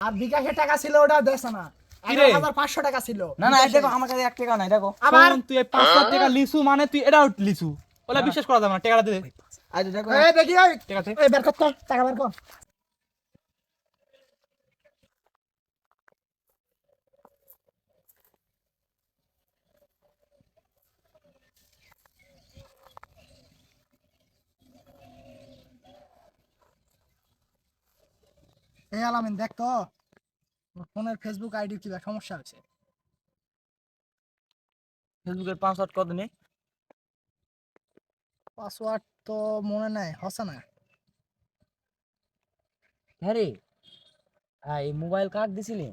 আর বিকাশে টাকা ছিল ওটা দেশ না পাঁচশো টাকা ছিল না না দেখো আমার কাছে এক টাকা নাই দেখো। আবার? তুই পাঁচশো টাকা লিসু মানে তুই এটাও লিসু। ওলা বিশ্বাস করা যাবে না টাকাটা দে। আজ দেখো। দেখি ওই ঠিক আছে। এই বের কর টাকা বের কর। এই আলামিন দেখ তো ফোনের ফেসবুক আইডি কি সমস্যা হয়েছে? ফেসবুকের পাসওয়ার্ড কত নেই? পাসওয়ার্ড তো মনে নাই হ্যাঁ রে এই মোবাইল কার্ড দিছিলি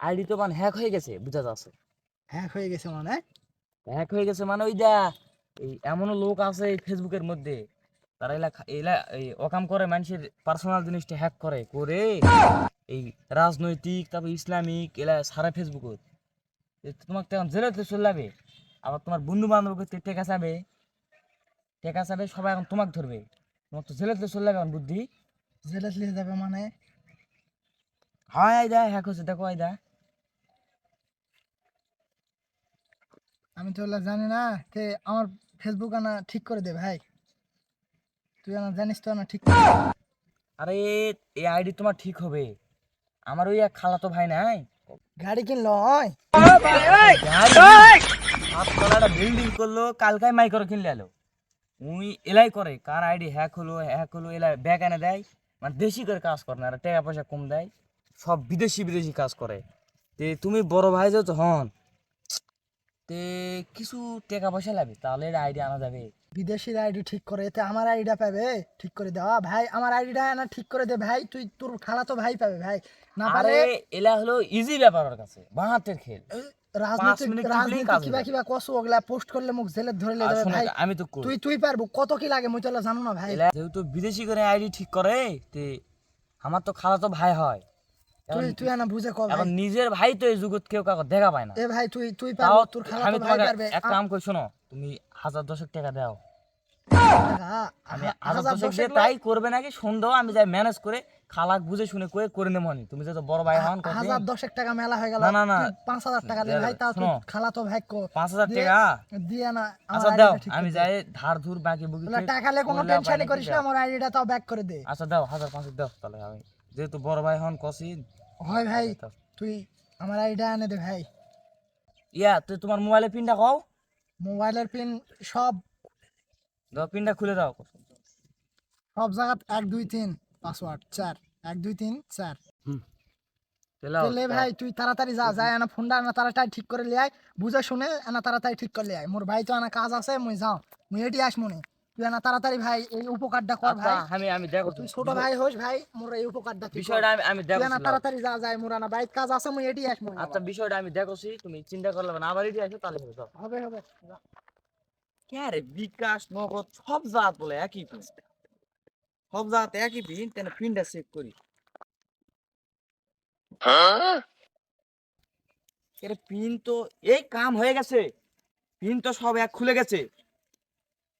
আইডি তো মানে হ্যাক হয়ে গেছে বুঝা যাচ্ছে। হ্যাক হয়ে গেছে মানে? হ্যাক হয়ে গেছে মানে ওই যা এই এমনও লোক আছে এই ফেসবুকের মধ্যে। তারা এলা এলা এই অকাম করে মানুষের পার্সোনাল জিনিসটা হ্যাক করে। করে এই রাজনৈতিক, তারপর ইসলামিক, এলা সারা ফেসবুকত তোমাকে তখন জেলাতে চলে যাবে। আবার তোমার বন্ধু বান্ধব টেকা চাবে। টেকা চাবে, সবাই এখন তোমাকে ধরবে। তোমার তো জেলাতে চলে যাবে এখন, বুদ্ধি। জেলে লিয়ে যাবে মানে? হয় আইদা হ্যাক হচ্ছে দেখো আইদা আমি তো জানি না, তে আমার ফেসবুক আনা ঠিক করে দে ভাই। তুই আনা জানিস তো না ঠিক আরে এই আইডি তোমার ঠিক হবে। আমার ওই এক খালাতো ভাই নাই। গাড়ি কিনলো সাততলাটা বিল্ডিং করল কালকাই মাই করে কিনলে এলো। উই এলাই করে কার আইডি হ্যাক হলো হ্যাক হলো এলাই ব্যাগ এনে দেয়। মানে দেশি করে কাজ করে না আর টাকা পয়সা কম দেয়। সব বিদেশি বিদেশি কাজ করে। তে তুমি বড় ভাই যেহেতু হন তে কিছু টাকা পয়সা লাগবে তাহলে এটা আইডি আনা যাবে। বিদেশির আইডি ঠিক করে এতে আমার আইডিটা পাবে? ঠিক করে দেওয়া ভাই আমার আইডিটা আনা ঠিক করে দে ভাই তুই তোর খালা তো ভাই পাবে ভাই। না পারে এলা হলো ইজি ব্যাপার ওর কাছে বাহাতের খেল। রাজনীতি রাজনীতি কিবা কিবা কসু ওগুলা পোস্ট করলে মুখ জেলে ধরে যাবে ভাই। আমি তো তুই তুই পারব কত কি লাগে মুই তো জানো না ভাই। যেহেতু বিদেশি করে আইডি ঠিক করে তে আমার তো খালা তো ভাই হয়। তুই তুই আনা বুঝে কর ভাই। এখন নিজের ভাই তো এই কেউ কাউকে দেখা পায় না। এ ভাই তুই তুই তোর খালা আমি তোমাকে এক কাম করি শোনো তুমি হাজার দশেক টাকা দাও। আমি হাজার দশেক দিয়ে তাই করবে নাকি আমি যাই ম্যানেজ করে খালাক বুঝে শুনে করে করে নেব নি। তুমি যেহেতু বড় ভাই হন হাজার দশেক টাকা মেলা হয়ে গেল। না, না। পাঁচ হাজার টাকা দে দে, ভাই তাও খালা তো ভাই কো পাঁচ হাজার টাকা? দিয়ে না আচ্ছা দাও আমি যাই ধার ধুর বাকি বুকি টাকা লে কোনো টেনশনই করিস না। আমার আইডিটা তাও ব্যাক করে দে। আচ্ছা দাও হাজার পাঁচশো দাও তাহলে আমি যেহেতু বড় ভাই হন কসিন হয় ভাই তুই আমার আইডিটা এনে দে ভাই। ইয়া তুই তোমার মোবাইলে পিনটা কও। মোবাইলের পিন সব দাও পিনটা খুলে দাও। সব জায়গা এক দুই তিন পাসওয়ার্ড চার এক দুই তিন চার। তাহলে ভাই তুই তাড়াতাড়ি যা যায় আনা ফোনটা আনা তাড়াতাড়ি ঠিক করে লিয়াই। বুঝে শুনে আনা তাড়াতাড়ি ঠিক করে লিয়াই। মোর ভাই তো আনা কাজ আছে মুই যাও। মুই এটি আস মনে তুই আনা তাড়াতাড়ি ভাই এই উপকারটা কর ভাই। আমি আমি দেখো তুই ছোট ভাই হোস ভাই মোর এই উপকারটা তুই বিষয়টা আমি আমি তুই দেখো তাড়াতাড়ি যা যায় মোর আনা বাইক কাজ আছে মুই এটি আস আচ্ছা বিষয়টা আমি দেখোছি তুমি চিন্তা করলে না আবার এটি আসো তাহলে হবে হবে হবে। কে রে বিকাশ নগদ সব জাত বলে একই সব জাত চেক করি। এর পিন তো এই কাম হয়ে গেছে। পিন তো সব এক খুলে গেছে।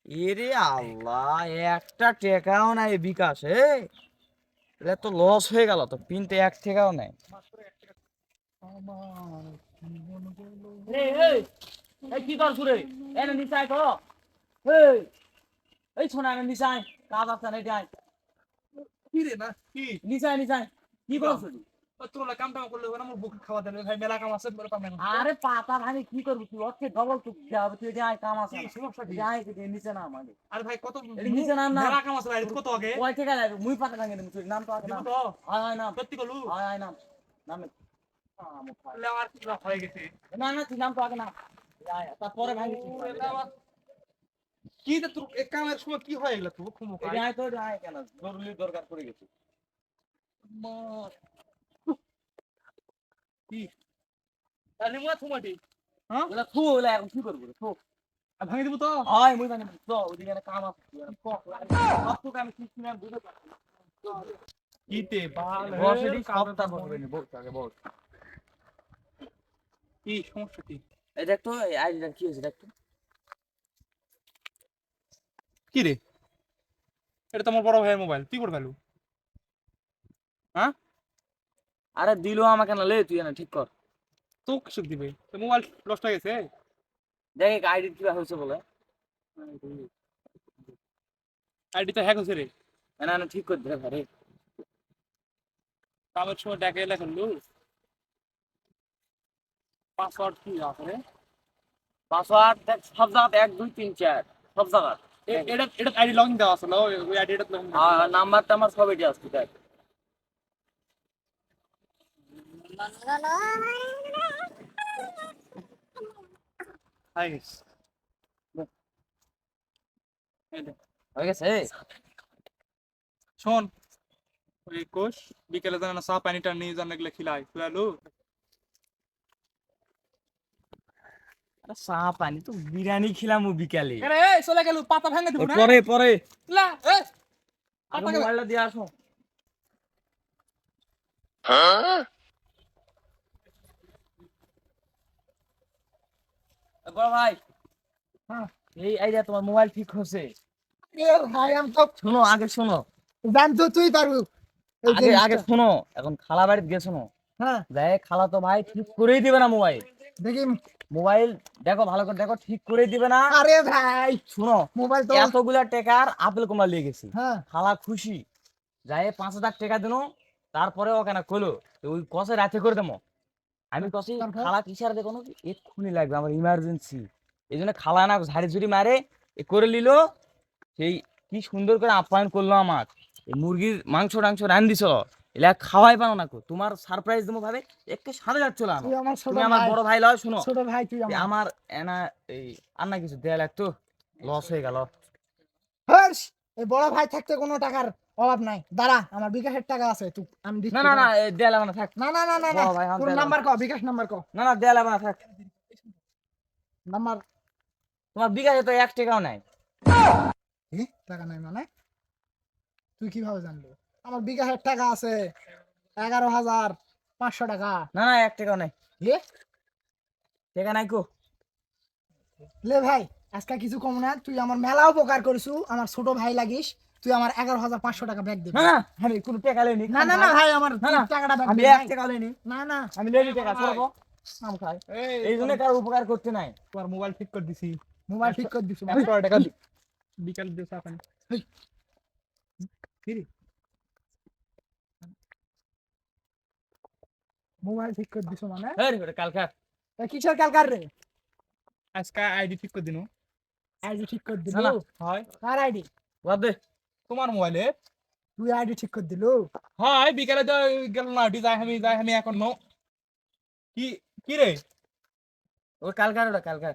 এরে আল্লাহ একটা টেকাও নাই এ বিকাশ এ? এটা তো লস হয়ে গেল তো পিন তো এক টাকাও নাই। কি করছ রে? এনে নিচাই তো এই এই শোনা এনে নিচাই কাজ আছে না এটাই। কি রে না কি? নিচাই নিচাই কি করছ? তোর লা কাম টাম করলে হবে না আমার বুক খাওয়া দেবে। ভাই মেলা কাম আছে বড় কাম নাই আরে পাতা ভাই কি করবি তুই? ওকে ডবল তুই যাবে তুই এটাই কাম আছে সমস্যা কি? যাই নিচে না আমাকে আরে ভাই কত নিচে নাম না। মেলা কাম আছে ভাই কত আগে? মুই পাতা ভাঙে দিম তুই নাম তো আগে নাম। নাম। সত্যি কলু? নাম। নামে। কি হয়ে গেছে? না না তুই নাম তো আগে তারপরে ভাঙি কি রে তোর এক কামের সময় কি হয়ে গেল তো কেন? জরুরি দরকার পড়ে গেছে। কি? তাহলে মুয়া থুমাটি হ্যাঁ? ওলা থু ওলা এখন কি করব রে থু। আর ভাঙি দিব তো? হয় মুই মানে তো ওদিকে কাম আছে সব তো আমি কিছু না বুঝতে পারছি কিতে বাল বস এটি সবটা বসবে আগে বস। কি সমস্যা কি? এই দেখ তো এই আইডিটা কি হয়েছে দেখ তো। কি রে? এটা তোমার বড় ভাইয়ের মোবাইল তুই করে ফেলু হ্যাঁ? আরে দিলো আমাকে না লে তুই না ঠিক কর। তো কিছু দিবে? তো মোবাইল নষ্ট হয়ে গেছে? দেখ আইডি কি হয়েছে বলে। আইডি তো হ্যাক হয়েছে রে। না না ঠিক করে দে ভাই কামের সময় ডাকে লেখেন লু পাসওয়ার্ড কি আছে? রে পাসওয়ার্ড দেখ সব জায়গাতে এক দুই তিন চার সব জায়গা এটা এটা আইডি লগইন দেওয়া আছে না? ওই ওই আইডিটা লগইন আর নাম্বার টাম্বার সব এটি আসছে দেখ হাই গেছে হয়ে গেছে? শোন ওই কোষ বিকেলে জানা চা পানিটা নিয়ে জানা গেলে খিলাই আরে চা পানি তো বিরিয়ানি খিলাম বিকালে। আরে এই চলে গেল পাতা ভেঙে দিব না? পরে পরে। লা এই আগে পাতা মোবাইলটা দিয়ে আসো। এ বড় ভাই। হ্যাঁ। এই আইডিয়া তোমার মোবাইল ঠিক হচ্ছে। ভাই আমি তো শোনো আগে শোনো। জানতো তুই পারব আগে আগে শোনো এখন খালা বাড়িতে গেছো না হ্যাঁ। যাই খালা তো ভাই ঠিক করেই দিবে না মোবাইল দেখি। মোবাইল দেখো ভালো করে দেখো ঠিক করেই দিবে না। আরে ভাই শুনো মোবাইল তো এতগুলা টাকার আপেল কমলা লিয়ে গেছি। হ্যাঁ। খালা খুশি। যাই পাঁচ হাজার টাকা দিল তারপরে ওখানে কইলো তো ওই কষে রাতে করে দেবো। আমি কষি খালা কিসার দেখো না এক্ষুনি লাগবে আমার ইমার্জেন্সি এই জন্য খালা না ঝাড়ি ঝুড়ি মারে এ করে নিল সেই কি সুন্দর করে আপ্যায়ন করল আমার। এই মুরগির মাংস টাংস রান দিছ এলা খাওয়াই পানো না কো। তোমার সারপ্রাইজ দেবো ভাবে একটু সাথে যাচ্ছ না। আমার তুমি বড় ভাই লয় শুনো। ছোট ভাই তুই আমার। আমার এনা এই আর না কিছু দেয়া লাগতো। লস হয়ে গেল। হর্ষ এই বড় ভাই থাকতে কোনো টাকার অভাব নাই। দাঁড়া আমার বিকাশের টাকা আছে তুই আমি না না না দেয়া না থাক। না না না না আমার তোর নাম্বার ক বিকাশ নাম্বার ক না না লাগবে না থাক। নাম্বার তোমার বিকাশে তো এক টাকাও নাই। এ টাকা নাই মানে? তুই কীভাবে জানলি? আমার বিকাশের টাকা আছে এগারো হাজার পাঁচশো টাকা। না না এক টাকাও নাই। এ টাকা নাই কো। লে ভাই আজকে কিছু কম না তুই আমার মেলা উপকার করিস আমার ছোট ভাই লাগিস তুই আমার এগারো হাজার পাঁচশো টাকা ব্যাগ দিবি। না না আমি কোনো টাকা না না না ভাই। আমার টাকাটা ব্যাগ আমি এক। টাকা না না। আমি টাকা চলবো এই জন্য কারও উপকার করতে নাই। তোমার মোবাইল ঠিক করে দিছি। মোবাইল ঠিক করে দিস একশো টাকা দি- বিকেল কি মোবাইল ঠিক করে দিস মানে? কালকার কিসের কালকার রে? আজকে আইডি ঠিক করে দিনু। আইডি ঠিক করে দিল। হয় কার আইডি? বাদ দে। তোমার মোবাইলে। তুই আইডি ঠিক করে দিল। হয় বিকেলে তো গেল না যাই আমি যাই আমি এখন নো। কি কি রে? ও কালকার ওটা কালকার।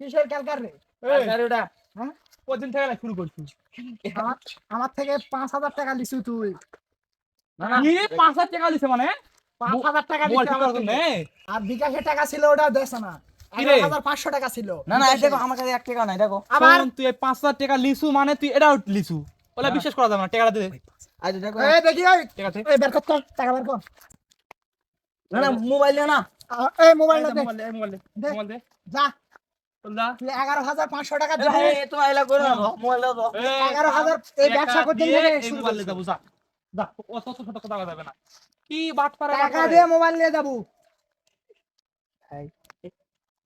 কিসের কালকার রে? কালকার ওটা। হ্যাঁ? কদিন থেকে শুরু করছি আমার আমার থেকে পাঁচ হাজার টাকা লিছু তুই। না না। পাঁচ হাজার টাকা দিছে মানে? পাঁচ হাজার টাকা আর বিকাশের টাকা ছিল ওটা দেশ না। কি রে? এগারো হাজার পাঁচশো টাকা ছিল। না না দেখো আমার কাছে এক টাকাও নাই দেখো। আবার? তুই এই পাঁচ হাজার টাকা লিসু মানে তুই এটাও লিসু। বলে বিশ্বাস করা যাবে না টাকাটা দে। আজ দেখো। এই দেখি ওই ঠিক আছে। এই বের কর টাকা বের কর। না না মোবাইল না। এই দে। মোবাইল। মোবাইল যা। এগারো হাজার পাঁচশো টাকা এগারো হাজার এই ব্যবসা করতে কি বাট পারে টাকা দিয়ে মোবাইল নিয়ে যাব।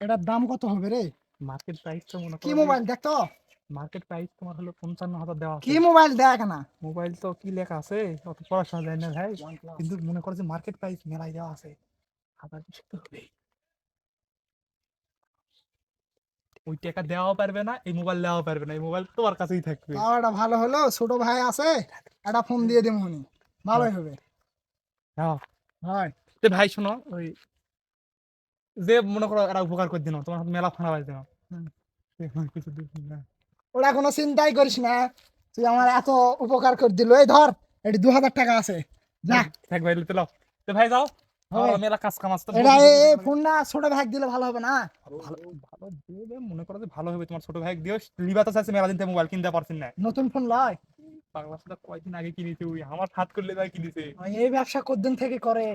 এটার দাম কত হবে রে? মার্কেট প্রাইস তো মনে কি মোবাইল দেখ তো। মার্কেট প্রাইস তোমার হলো পঞ্চান্ন হাজার দেওয়া কি মোবাইল দেখ না। মোবাইল তো কি লেখা আছে? অত পড়াশোনা যায় না ভাই। কিন্তু মনে করো যে মার্কেট প্রাইস মেলাই দেওয়া আছে। হাজার বিশ তো হবে ওই টাকা দেওয়াও পারবে না এই মোবাইল দেওয়াও পারবে না। এই মোবাইল তোমার কাছেই থাকবে। তাও এটা ভালো হলো ছোট ভাই আছে একটা ফোন দিয়ে দেবো ভালোই হবে। হ্যাঁ। তো ভাই শোনো ওই যে মনে করো এরা উপকার করে দিন তোমার হাতে মেলা ফাঁড়া বাজ দিন ওরা কোনো চিন্তাই করিস না তুই আমার এত উপকার করে দিল। এই ধর এটি দু হাজার টাকা আছে। যা। থাক ভাই তো লাও তো ভাই যাও। মেলা কাজ কাম আসতে এটা এই এই ফোনটা ছোট ভাই দিলে ভালো হবে না। ভালো দেবে মনে করো যে ভালো হবে। তোমার ছোট দিও লিবা তো চাইছে মেলা দিন মোবাইল কিনতে পারছেন না। নতুন ফোন লয়? পাগলা কয়দিন আগে কিনেছে ওই? আমার হাত করলে কিনেছে। এই ব্যবসা কতদিন থেকে করে?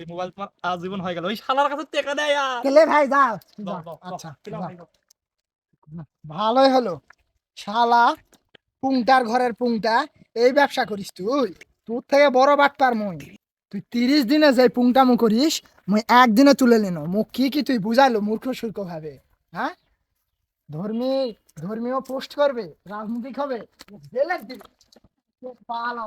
এই মোবাইল তোমার আজীবন হয়ে গেল। ওই শালার কাছে টাকা দেয় আর। কেলে ভাই দাও, আচ্ছা। ভালোই হলো। শালা পুংটার ঘরের পুংটা এই ব্যবসা করিস তুই? তোর থেকে বড় বাটপার মই। তুই তিরিশ দিনে যে পুংটামু করিস মুই একদিনে তুলে নিন। মুখ কি কি তুই বুঝাইলো মূর্খ সূর্খ ভাবে? হ্যাঁ? ধর্মী ধর্মীয় পোস্ট করবে রাজনৈতিক হবে জেলের দিবে। পালা